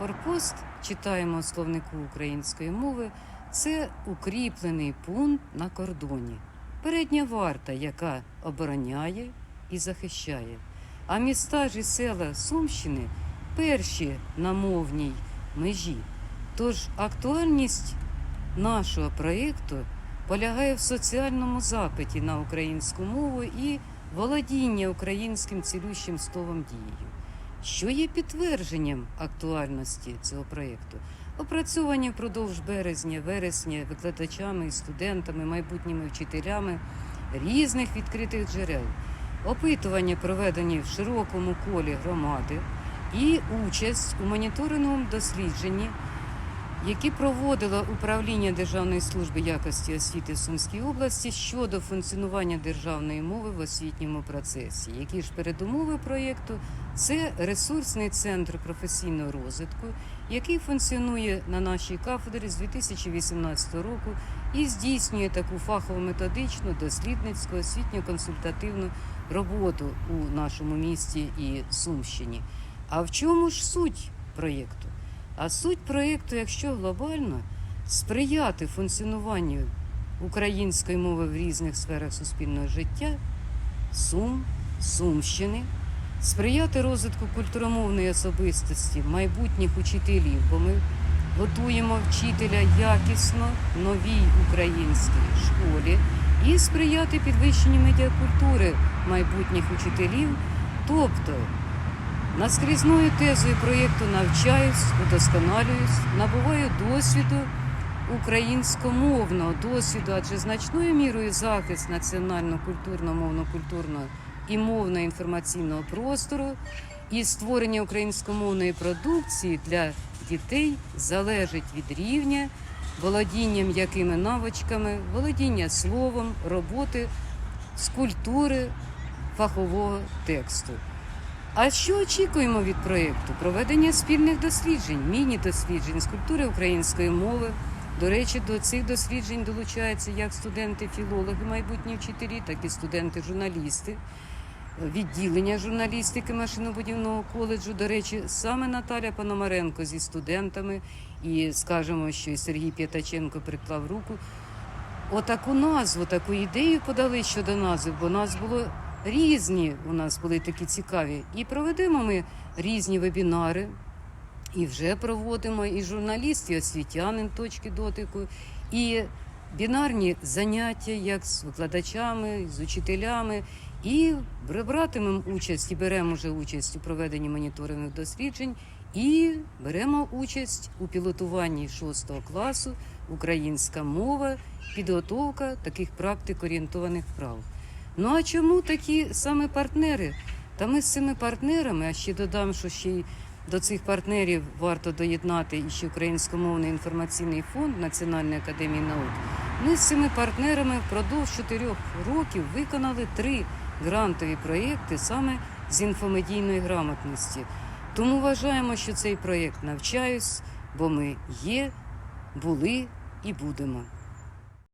Форпост читаємо словнику української мови. Це укріплений пункт на кордоні. Передня варта, яка обороняє і захищає. А міста ж і села Сумщини перші на мовній межі. Тож актуальність нашого проєкту полягає в соціальному запиті на українську мову і володіння українським цілющим словом дією, що є підтвердженням актуальності цього проєкту. Опрацьовані впродовж березня, вересня викладачами і студентами, майбутніми вчителями різних відкритих джерел, опитування проведені в широкому колі громади і участь у моніторинговому дослідженні які проводило управління Державної служби якості освіти в Сумській області щодо функціонування державної мови в освітньому процесі. Які ж передумови проєкту? Це ресурсний центр професійного розвитку, який функціонує на нашій кафедрі з 2018 року і здійснює таку фахово методичну, дослідницьку, освітньо-консультативну роботу у нашому місті і Сумщині. А в чому ж суть проєкту? А суть проєкту, якщо глобально, сприяти функціонуванню української мови в різних сферах суспільного життя, Сум, Сумщини, сприяти розвитку культуромовної особистості майбутніх учителів, бо ми готуємо вчителя якісно новій українській школі і сприяти підвищенню медіакультури майбутніх учителів, тобто Наскрізною тезою проєкту навчаюсь, удосконалююсь, набуваю досвіду українськомовного досвіду, адже значною мірою захист національно-культурно-мовно-культурного і мовно-інформаційного простору і створення українськомовної продукції для дітей залежить від рівня, володіння м'якими навичками, володіння словом, роботи з культури фахового тексту. А що очікуємо від проєкту? Проведення спільних досліджень, міні-досліджень з культури української мови. До речі, до цих досліджень долучаються як студенти-філологи, майбутні вчителі, так і студенти-журналісти, відділення журналістики машинобудівного коледжу. До речі, саме Наталя Пономаренко зі студентами, і скажемо, що і Сергій П'ятаченко приклав руку. Отаку назву, таку ідею подали щодо назви, бо нас було різні у нас були такі цікаві. І проведемо ми різні вебінари, і вже проводимо і журналіст, і освітянин точки дотику, і бінарні заняття, як з викладачами, з учителями. І братимемо участь і беремо вже участь у проведенні моніторингових досліджень, і беремо участь у пілотуванні 6 класу українська мова, підготовка таких практик орієнтованих вправ. Ну а чому такі саме партнери? Та ми з цими партнерами, а ще додам, що ще й до цих партнерів варто доєднати і ще Українськомовний інформаційний фонд Національної академії наук. Ми з цими партнерами впродовж чотирьох років виконали три грантові проєкти саме з інфомедійної грамотності. Тому вважаємо, що цей проєкт навчаюсь, бо ми є, були і будемо.